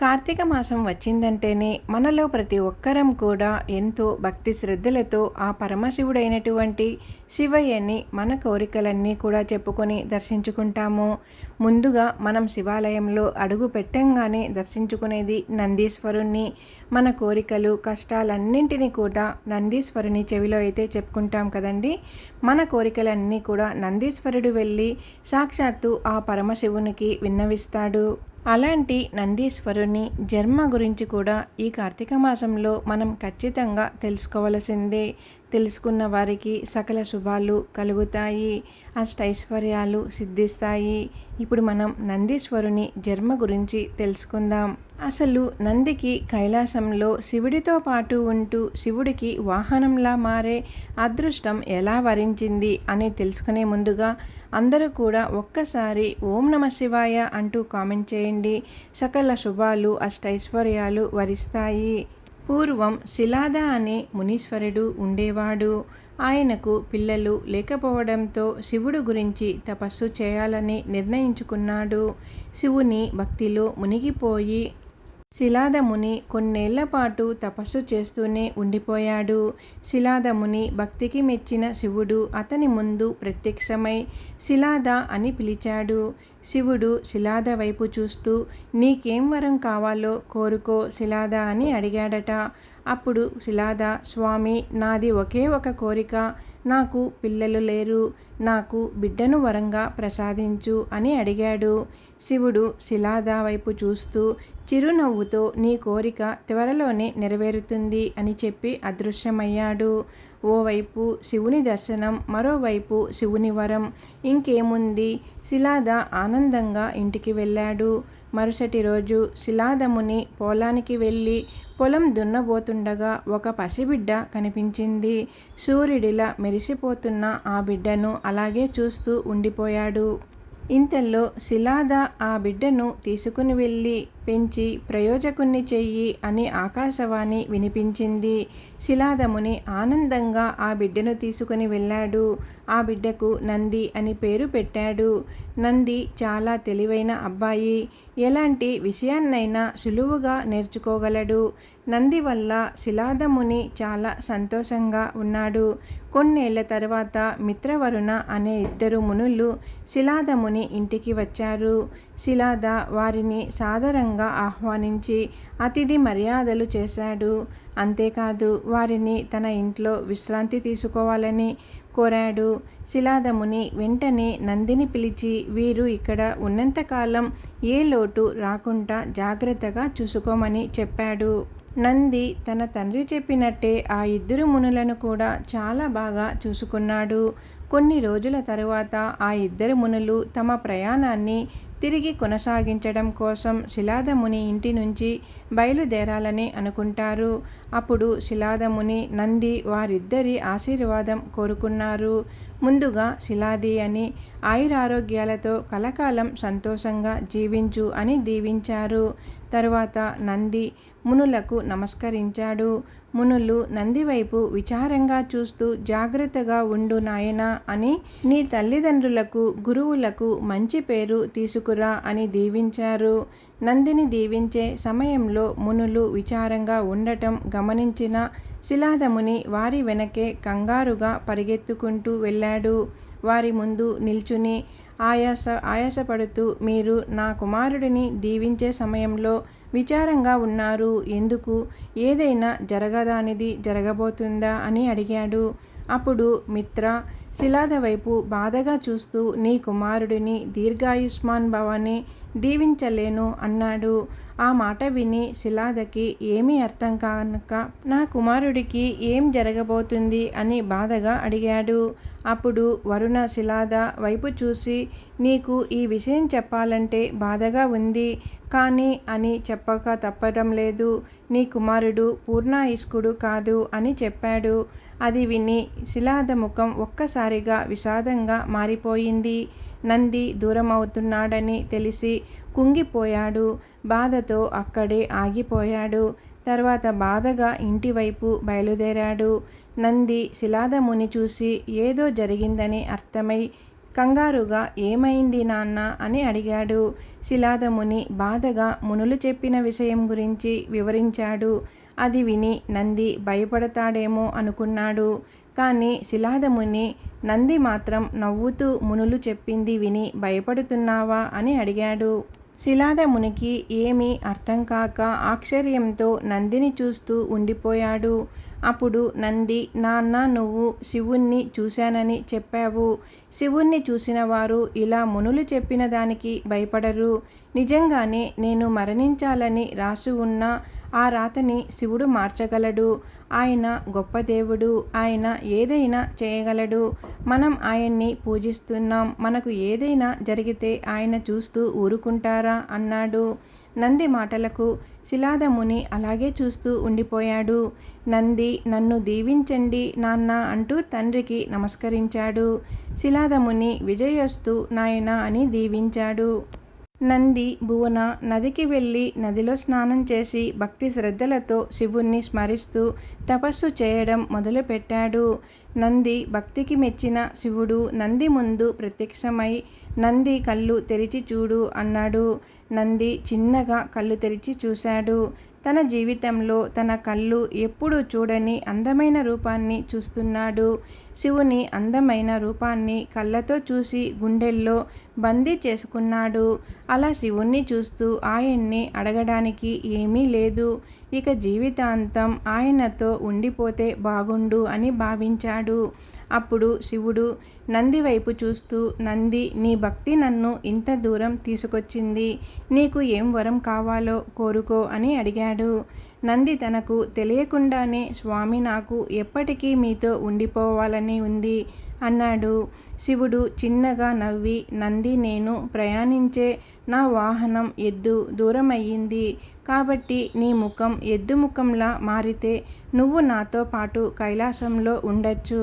కార్తీక మాసం వచ్చిందంటేనే మనలో ప్రతి ఒక్కరం కూడా ఎంతో భక్తి శ్రద్ధలతో ఆ పరమశివుడైనటువంటి శివయ్యని మన కోరికలన్నీ కూడా చెప్పుకొని దర్శించుకుంటాము. ముందుగా మనం శివాలయంలో అడుగు పెట్టంగానే దర్శించుకునేది నందీశ్వరుణ్ణి. మన కోరికలు కష్టాలన్నింటినీ కూడా నందీశ్వరుని చెవిలో అయితే చెప్పుకుంటాం కదండి. మన కోరికలన్నీ కూడా నందీశ్వరుడు వెళ్ళి సాక్షాత్తు ఆ పరమశివునికి విన్నవిస్తాడు. అలాంటి నందీశ్వరుని జన్మ గురించి కూడా ఈ కార్తీక మాసంలో మనం ఖచ్చితంగా తెలుసుకోవలసిందే. తెలుసుకున్న వారికి సకల శుభాలు కలుగుతాయి అష్టైశ్వర్యాలు సిద్ధిస్తాయి. ఇప్పుడు మనం నందీశ్వరుని జన్మ గురించి తెలుసుకుందాం. అసలు నందికి కైలాసంలో శివుడితో పాటు ఉంటూ శివుడికి వాహనంలా మారే అదృష్టం ఎలా వరించింది అని తెలుసుకునే ముందుగా అందరూ కూడా ఒక్కసారి ఓం నమ శివాయ అంటూ కామెంట్ చేయండి. సకల శుభాలు అష్టైశ్వర్యాలు వరిస్తాయి. పూర్వం శిలాద అనే మునీశ్వరుడు ఉండేవాడు. ఆయనకు పిల్లలు లేకపోవడంతో శివుడు గురించి తపస్సు చేయాలని నిర్ణయించుకున్నాడు. శివుని భక్తిలో మునిగిపోయి శిలాదముని కొన్నేళ్ళ పాటు తపస్సు చేస్తూనే ఉండిపోయాడు. శిలాదముని భక్తికి మెచ్చిన శివుడు అతని ముందు ప్రత్యక్షమై శిలాద అని పిలిచాడు. శివుడు శిలాద వైపు చూస్తూ నీకేం వరం కావాలో కోరుకో శిలాద అని అడిగాడట. అప్పుడు శిలాద స్వామి నాది ఒకే ఒక కోరిక. నాకు పిల్లలు లేరు. నాకు బిడ్డను వరంగా ప్రసాదించు అని అడిగాడు. శివుడు శిలాద వైపు చూస్తూ చిరునవ్వుతో నీ కోరిక త్వరలోనే నెరవేరుతుంది అని చెప్పి అదృశ్యమయ్యాడు. ఓవైపు శివుని దర్శనం మరోవైపు శివుని వరం. ఇంకేముంది? శిలాద ఆనందంగా ఇంటికి వెళ్ళాడు. మరుసటి రోజు శిలాదముని పొలానికి వెళ్ళి పొలం దున్నబోతుండగా ఒక పసిబిడ్డ కనిపించింది. సూర్యుడిలా మెరిసిపోతున్న ఆ బిడ్డను అలాగే చూస్తూ ఉండిపోయాడు. ఇంతలో శిలాద ఆ బిడ్డను తీసుకుని వెళ్ళి పెంచి ప్రయోజకుణ్ణి చెయ్యి అని ఆకాశవాణి వినిపించింది. శిలాదముని ఆనందంగా ఆ బిడ్డను తీసుకుని వెళ్ళాడు. ఆ బిడ్డకు నంది అని పేరు పెట్టాడు. నంది చాలా తెలివైన అబ్బాయి. ఎలాంటి విషయాన్నైనా సులువుగా నేర్చుకోగలడు. నంది వల్ల శిలాదముని చాలా సంతోషంగా ఉన్నాడు. కొన్నేళ్ళ తర్వాత మిత్రవరుణ అనే ఇద్దరు మునులు శిలాదముని ఇంటికి వచ్చారు. శిలాద వారిని సాదరంగా ఆహ్వానించి అతిథి మర్యాదలు చేశాడు. అంతేకాదు వారిని తన ఇంట్లో విశ్రాంతి తీసుకోవాలని కోరాడు. శిలాదముని వెంటనే నందిని పిలిచి వీరు ఇక్కడ ఉన్నంతకాలం ఏ లోటు రాకుండా జాగ్రత్తగా చూసుకోమని చెప్పాడు. నంది తన తండ్రి చెప్పినట్టే ఆ ఇద్దరు మునులను కూడా చాలా బాగా చూసుకున్నాడు. కొన్ని రోజుల తరువాత ఆ ఇద్దరు మునులు తమ ప్రయాణాన్ని తిరిగి కొనసాగించడం కోసం శిలాదముని ఇంటి నుంచి బయలుదేరాలని అనుకుంటారు. అప్పుడు శిలాదముని నంది వారిద్దరి ఆశీర్వాదం కోరుకున్నారు. ముందుగా శిలాది అని ఆయురారోగ్యాలతో కలకాలం సంతోషంగా జీవించు అని దీవించారు. తరువాత నంది మునులకు నమస్కరించాడు. మునులు నందివైపు విచారంగా చూస్తూ జాగ్రత్తగా ఉండు నాయనా అని నీ తల్లిదండ్రులకు గురువులకు మంచి పేరు తీసుకురా అని దీవించారు. నందిని దీవించే సమయంలో మునులు విచారంగా ఉండటం గమనించిన శిలాదముని వారి వెనకే కంగారుగా పరిగెత్తుకుంటూ వెళ్ళాడు. వారి ముందు నిల్చుని ఆయాస ఆయాసపడుతూ మీరు నా కుమారుడిని దీవించే సమయంలో విచారంగా ఉన్నారు. ఎందుకు? ఏదైనా జరగదానిది జరగబోతుందా? అని అడిగాడు. అప్పుడు మిత్ర శిలాద వైపు బాధగా చూస్తూ నీ కుమారుడిని దీర్ఘాయుష్మాన్ భవాన్ని దీవించలేను అన్నాడు. ఆ మాట విని శిలాదకి ఏమీ అర్థం కానక నా కుమారుడికి ఏం జరగబోతుంది? అని బాధగా అడిగాడు. అప్పుడు వరుణ శిలాద వైపు చూసి నీకు ఈ విషయం చెప్పాలంటే బాధగా ఉంది. కానీ అని చెప్పక తప్పడం లేదు. నీ కుమారుడు పూర్ణాయుష్కుడు కాదు అని చెప్పాడు. అది విని శిలాద ముఖం ఒక్కసారిగా విషాదంగా మారిపోయింది. నంది దూరమవుతున్నాడని తెలిసి కుంగిపోయాడు. బాధతో అక్కడే ఆగిపోయాడు. తర్వాత బాధగా ఇంటివైపు బయలుదేరాడు. నంది శిలాదముని చూసి ఏదో జరిగిందని అర్థమై కంగారుగా ఏమైంది నాన్న? అని అడిగాడు. శిలాదముని బాధగా మునులు చెప్పిన విషయం గురించి వివరించాడు. అది విని నంది భయపడతాడేమో అనుకున్నాడు. కానీ శిలాదముని నంది మాత్రం నవ్వుతూ మునులు చెప్పింది విని భయపడుతున్నావా అని అడిగాడు. శిలాదమునికి ఏమీ అర్థం కాక ఆశ్చర్యంతో నందిని చూస్తూ ఉండిపోయాడు. అప్పుడు నంది నాన్న నువ్వు శివుణ్ణి చూశానని చెప్పావు. శివుణ్ణి చూసిన వారు ఇలా మునులు చెప్పిన దానికి భయపడరు. నిజంగానే నేను మరణించాలని రాసి ఉన్న ఆ రాతని శివుడు మార్చగలడు. ఆయన గొప్ప దేవుడు. ఆయన ఏదైనా చేయగలడు. మనం ఆయన్ని పూజిస్తున్నాం. మనకు ఏదైనా జరిగితే ఆయన చూస్తూ ఊరుకుంటారా? అన్నాడు. నంది మాటలకు శిలాదముని అలాగే చూస్తూ ఉండిపోయాడు. నంది నన్ను దీవించండి నాన్న అంటూ తండ్రికి నమస్కరించాడు. శిలాదముని విజయస్తు నాయన అని దీవించాడు. నంది భువన నదికి వెళ్ళి నదిలో స్నానం చేసి భక్తి శ్రద్ధలతో శివుణ్ణి స్మరిస్తూ తపస్సు చేయడం మొదలుపెట్టాడు. నంది భక్తికి మెచ్చిన శివుడు నంది ముందు ప్రత్యక్షమై నంది కళ్ళు తెరిచి చూడు అన్నాడు. నంది చిన్నగా కళ్ళు తెరిచి చూశాడు. తన జీవితంలో తన కళ్ళు ఎప్పుడూ చూడని అందమైన రూపాన్ని చూస్తున్నాడు. శివుని అందమైన రూపాన్ని కళ్ళతో చూసి గుండెల్లో బందీ చేసుకున్నాడు. అలా శివుణ్ణి చూస్తూ ఆయన్ని అడగడానికి ఏమీ లేదు. ఇక జీవితాంతం ఆయనతో ఉండిపోతే బాగుండు అని భావించాడు. అప్పుడు శివుడు నంది వైపు చూస్తూ నంది నీ భక్తి నన్ను ఇంత దూరం తీసుకొచ్చింది. నీకు ఏం వరం కావాలో కోరుకో అని అడిగాడు. నంది తనకు తెలియకుండానే స్వామి నాకు ఎప్పటికీ మీతో ఉండిపోవాలని ఉంది అన్నాడు. శివుడు చిన్నగా నవ్వి నంది నేను ప్రయాణించే నా వాహనం ఎద్దు దూరమయ్యింది. కాబట్టి నీ ముఖం ఎద్దు ముఖంలా మారితే నువ్వు నాతో పాటు కైలాసంలో ఉండొచ్చు.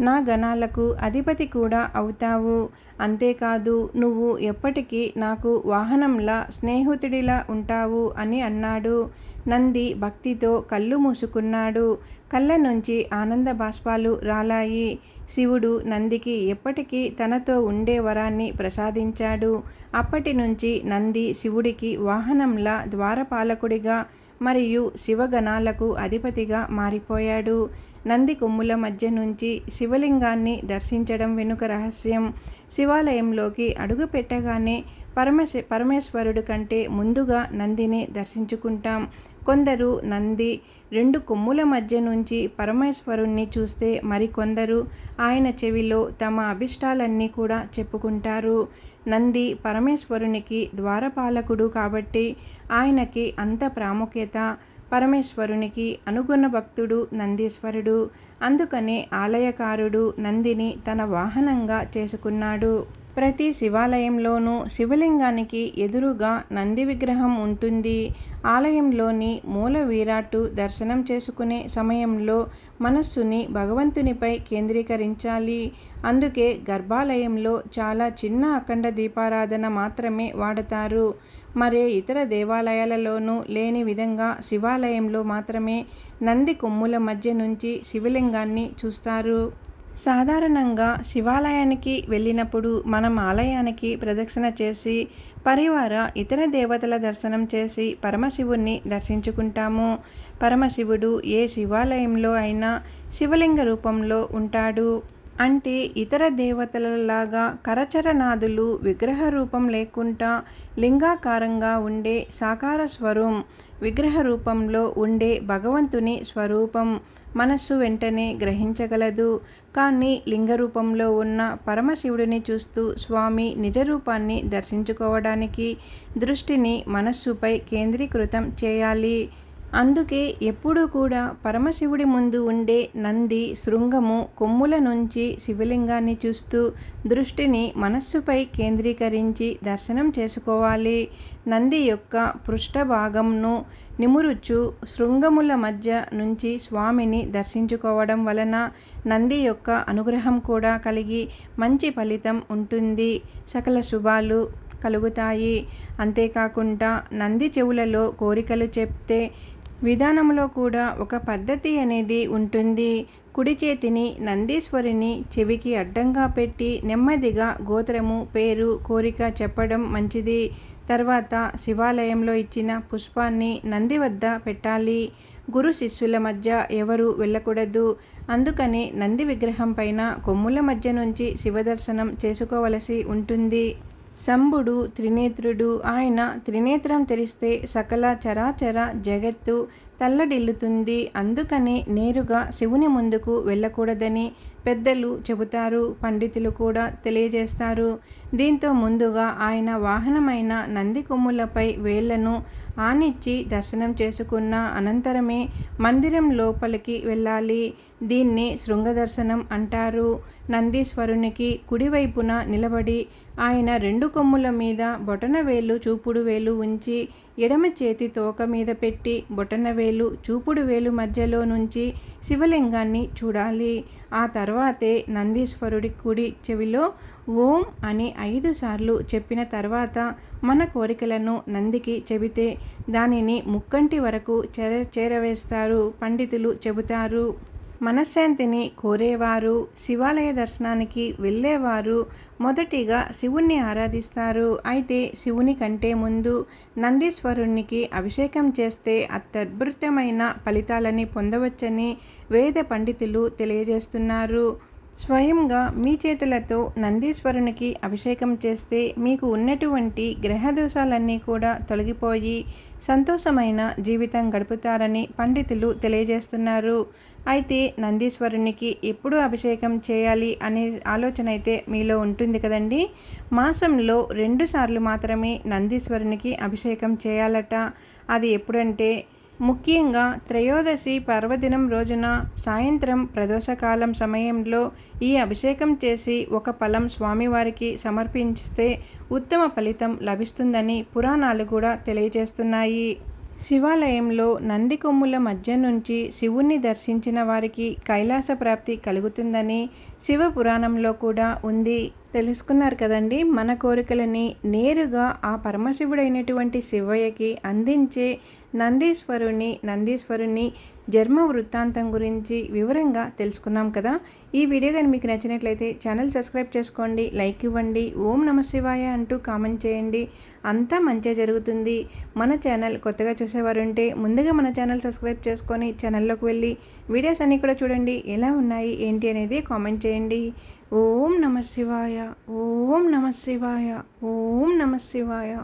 నా గణాలకు అధిపతి కూడా అవుతావు. అంతేకాదు నువ్వు ఎప్పటికీ నాకు వాహనంలా స్నేహితుడిలా ఉంటావు అని అన్నాడు. నంది భక్తితో కళ్ళు మూసుకున్నాడు. కళ్ళ నుంచి ఆనంద బాష్పాలు రాలాయి. శివుడు నందికి ఎప్పటికీ తనతో ఉండే వరాన్ని ప్రసాదించాడు. అప్పటి నుంచి నంది శివుడికి వాహనంలా ద్వారపాలకుడిగా మరియు శివగణాలకు అధిపతిగా మారిపోయాడు. నంది కొమ్ముల మధ్య నుంచి శివలింగాన్ని దర్శించడం వెనుక రహస్యం. శివాలయంలోకి అడుగు పెట్టగానే పరమశ పరమేశ్వరుడు కంటే ముందుగా నందిని దర్శించుకుంటాం. కొందరు నంది రెండు కొమ్ముల మధ్య నుంచి పరమేశ్వరుణ్ణి చూస్తే మరికొందరు ఆయన చెవిలో తమ అభిష్టాలన్నీ కూడా చెప్పుకుంటారు. నంది పరమేశ్వరునికి ద్వారపాలకుడు కాబట్టి ఆయనకి అంత ప్రాముఖ్యత. పరమేశ్వరునికి అనుగుణ భక్తుడు నందీశ్వరుడు. అందుకనే ఆలయకారుడు నందిని తన వాహనంగా చేసుకున్నాడు. ప్రతి శివాలయంలోనూ శివలింగానికి ఎదురుగా నంది విగ్రహం ఉంటుంది. ఆలయంలోని మూల వీరాటు దర్శనం చేసుకునే సమయంలో మనస్సుని భగవంతునిపై కేంద్రీకరించాలి. అందుకే గర్భాలయంలో చాలా చిన్న అఖండ దీపారాధన మాత్రమే వాడతారు. మరే ఇతర దేవాలయాలలోనూ లేని విధంగా శివాలయంలో మాత్రమే నంది కొమ్ముల మధ్య నుంచి శివలింగాన్ని చూస్తారు. సాధారణంగా శివాలయానికి వెళ్ళినప్పుడు మనం ఆలయానికి ప్రదక్షిణ చేసి పరివార ఇతర దేవతల దర్శనం చేసి పరమశివుణ్ణి దర్శించుకుంటాము. పరమశివుడు ఏ శివాలయంలో అయినా శివలింగ రూపంలో ఉంటాడు. అంటే ఇతర దేవతలలాగా కరచరనాదులు విగ్రహ రూపం లేకుండా లింగాకారంగా ఉండే సాకార స్వరం విగ్రహ రూపంలో ఉండే భగవంతుని స్వరూపం మనస్సు వెంటనే గ్రహించగలదు. కానీ లింగ రూపంలో ఉన్న పరమశివుడిని చూస్తూ స్వామి నిజ రూపాన్ని దర్శించుకోవడానికి దృష్టిని మనస్సుపై కేంద్రీకృతం చేయాలి. అందుకే ఎప్పుడూ కూడా పరమశివుడి ముందు ఉండే నంది శృంగము కొమ్ముల నుంచి శివలింగాన్ని చూస్తూ దృష్టిని మనస్సుపై కేంద్రీకరించి దర్శనం చేసుకోవాలి. నంది యొక్క పృష్ఠభాగంను నిమురుచు శృంగముల మధ్య నుంచి స్వామిని దర్శించుకోవడం వలన నంది యొక్క అనుగ్రహం కూడా కలిగి మంచి ఫలితం ఉంటుంది. సకల శుభాలు కలుగుతాయి. అంతేకాకుండా నంది చెవులలో కోరికలు చెప్తే విధానంలో కూడా ఒక పద్ధతి అనేది ఉంటుంది. కుడి చేతిని నందీశ్వరిని చెవికి అడ్డంగా పెట్టి నెమ్మదిగా గోత్రము పేరు కోరిక చెప్పడం మంచిది. తర్వాత శివాలయంలో ఇచ్చిన పుష్పాన్ని నంది వద్ద పెట్టాలి. గురు శిష్యుల మధ్య ఎవరు వెళ్ళకూడదు. అందుకని నంది విగ్రహం పైన కొమ్ముల మధ్య నుంచి శివదర్శనం చేసుకోవలసి ఉంటుంది. శంభుడు త్రినేత్రుడు ఆయన త్రినేత్రం తెరిస్తే సకల చరాచర జగత్తు తల్లడిల్లుతుంది. అందుకనే నేరుగా శివుని ముందుకు వెళ్ళకూడదని పెద్దలు చెబుతారు పండితులు కూడా తెలియజేస్తారు. దీంతో ముందుగా ఆయన వాహనమైన నంది కొమ్ములపై వేళ్ళను ఆనిచ్చి దర్శనం చేసుకున్న అనంతరమే మందిరం లోపలికి వెళ్ళాలి. దీన్ని శృంగ దర్శనం అంటారు. నందీశ్వరునికి కుడివైపున నిలబడి ఆయన రెండు కొమ్ముల మీద బొటనవేలు చూపుడు వేలు ఉంచి ఎడమ చేతి తోక మీద పెట్టి బొటనవేలు చూపుడు వేలు మధ్యలో నుంచి శివలింగాన్ని చూడాలి. ఆ తర్వాతే నందీశ్వరుడి కుడి చెవిలో ఓం అని ఐదు సార్లు చెప్పిన తర్వాత మన కోరికలను నందికి చెబితే దానిని ముక్కంటి వరకు చేర చేరవేస్తారు. పండితులు చెబుతారు. మనశ్శాంతిని కోరేవారు శివాలయ దర్శనానికి వెళ్ళేవారు మొదటిగా శివుణ్ణి ఆరాధిస్తారు. అయితే శివుని కంటే ముందు నందీశ్వరునికి అభిషేకం చేస్తే అత్యద్భుతమైన ఫలితాలని పొందవచ్చని వేద పండితులు తెలియజేస్తున్నారు. స్వయంగా మీ చేతులతో నందీశ్వరునికి అభిషేకం చేస్తే మీకు ఉన్నటువంటి గ్రహదోషాలన్నీ కూడా తొలగిపోయి సంతోషమైన జీవితం గడుపుతారని పండితులు తెలియజేస్తున్నారు. అయితే నందీశ్వరునికి ఎప్పుడు అభిషేకం చేయాలి అనే ఆలోచన అయితే మీలో ఉంటుంది కదండి? మాసంలో రెండుసార్లు మాత్రమే నందీశ్వరునికి అభిషేకం చేయాలట. అది ఎప్పుడంటే ముఖ్యంగా త్రయోదశి పర్వదినం రోజున సాయంత్రం ప్రదోషకాలం సమయంలో ఈ అభిషేకం చేసి ఒక ఫలం స్వామివారికి సమర్పిస్తే ఉత్తమ ఫలితం లభిస్తుందని పురాణాలు కూడా తెలియజేస్తున్నాయి. శివాలయంలో నంది కొమ్ముల మధ్య నుంచి శివుణ్ణి దర్శించిన వారికి కైలాస ప్రాప్తి కలుగుతుందని శివ పురాణంలో కూడా ఉంది. తెలుసుకున్నారు కదండి మన కోరికలని నేరుగా ఆ పరమశివుడైనటువంటి శివయ్యకి అందించే నందీశ్వరుని నందీశ్వరుని జన్మ వృత్తాంతం గురించి వివరంగా తెలుసుకున్నాం కదా. ఈ వీడియో కానీ మీకు నచ్చినట్లయితే ఛానల్ సబ్స్క్రైబ్ చేసుకోండి లైక్ ఇవ్వండి ఓం నమ శివాయ అంటూ కామెంట్ చేయండి. అంతా మంచిగా జరుగుతుంది. మన ఛానల్ కొత్తగా చూసేవారు ఉంటే ముందుగా మన ఛానల్ సబ్స్క్రైబ్ చేసుకొని ఛానల్లోకి వెళ్ళి వీడియోస్ అన్నీ కూడా చూడండి. ఎలా ఉన్నాయి ఏంటి అనేది కామెంట్ చేయండి. ఓం నమ శివాయ ఓం నమ శివాయ ఓం నమ శివాయ.